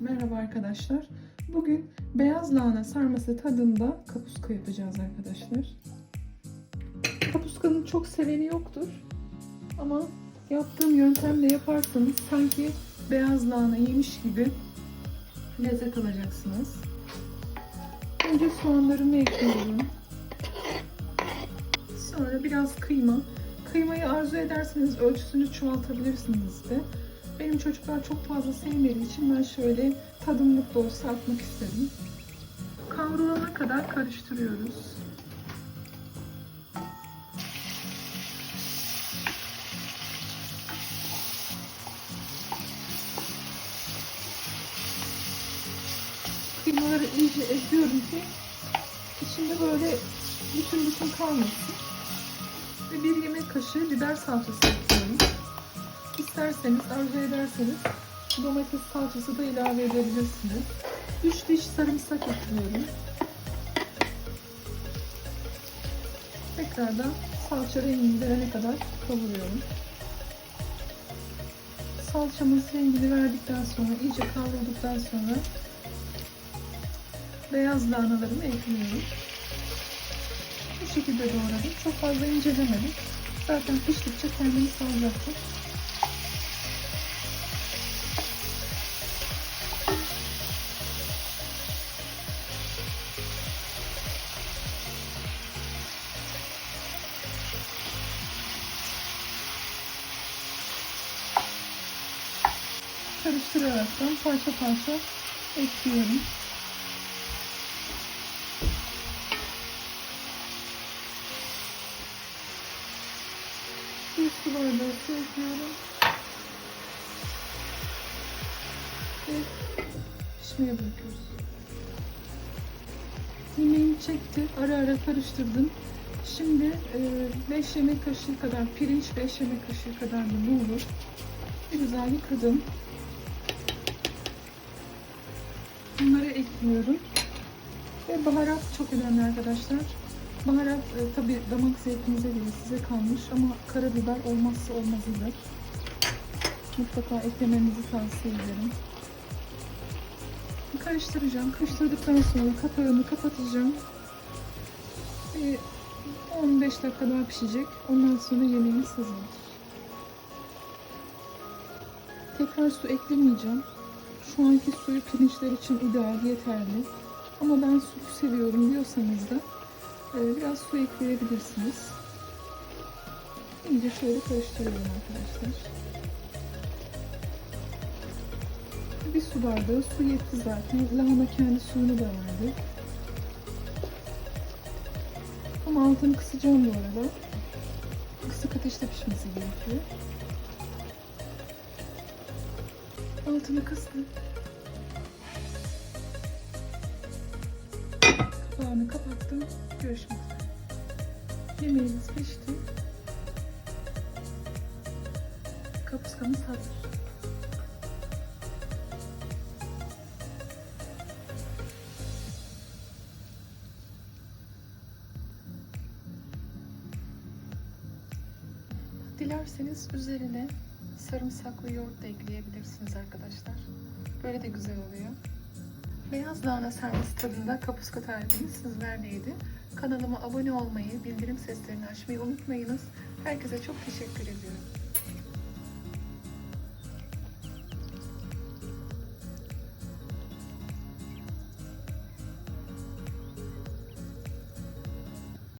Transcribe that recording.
Merhaba arkadaşlar. Bugün beyaz lahana sarması tadında kapuska yapacağız arkadaşlar. Kapuskanın çok seveni yoktur. Ama yaptığım yöntemle yaparsanız sanki beyaz lahana yemiş gibi lezzet alacaksınız. Önce soğanlarımı ekliyorum. Sonra biraz kıyma. Kıymayı arzu ederseniz ölçüsünü çoğaltabilirsiniz de. Benim çocuklar çok fazla sevmediği için ben şöyle tadımlık da olsa atmak istedim. Kavrulana kadar karıştırıyoruz. Kıymaları iyice eziyorum ki içinde böyle bütün bütün kalmasın. Ve bir yemek kaşığı biber salçası ekliyorum. İsterseniz, arzu ederseniz domates salçası da ilave edebilirsiniz. 3 diş sarımsak ekliyorum. Tekrardan salça rengini verene kadar kavuruyorum. Salçamız rengini verdikten sonra, iyice kavrulduktan sonra beyaz lahanalarımı ekliyorum. Bu şekilde doğradım. Çok fazla incelemedim. Zaten piştikçe kendini salacaktır. karıştıraraktan parça parça ekliyorum. Bir su bardağı su ekliyorum. Ve pişmeye bırakıyoruz. Yemeğim çekti. Ara ara karıştırdım. Şimdi 5 yemek kaşığı kadar pirinç, 5 yemek kaşığı kadar da bulgur. Bir güzel yıkadım. Bunları ekliyorum. Ve baharat çok önemli arkadaşlar. Baharat e, tabi damak zevkinize göre size kalmış ama karabiber olmazsa olmazıdır. Mutlaka eklemenizi tavsiye ederim. Karıştıracağım. Karıştırdıktan sonra kapağını kapatacağım. Ve 15 dakika daha pişecek. Ondan sonra yemeğimiz hazırdır. Tekrar su eklemeyeceğim. Şu anki suyu pirinçler için ideal, yeterli. Ama ben su seviyorum diyorsanız da e, biraz su ekleyebilirsiniz. İyice şöyle karıştırıyorum arkadaşlar. Bir su bardağı su yetti zaten. Lahana kendi suyunu da verdi. Ama altını kısacağım bu arada. Kısık ateşte pişmesi gerekiyor. Altını kıstım. Kapağını kapattım. Yemeğimiz pişti. Kapuskamız hazır. Dilerseniz üzerine sarımsaklı yoğurt da ekleyebilirsiniz arkadaşlar. Böyle de güzel oluyor. Beyaz lahana servis tadında kapuska tarifimiz sizlerleydi. Kanalıma abone olmayı, bildirim seslerini açmayı unutmayınız. Herkese çok teşekkür ediyorum.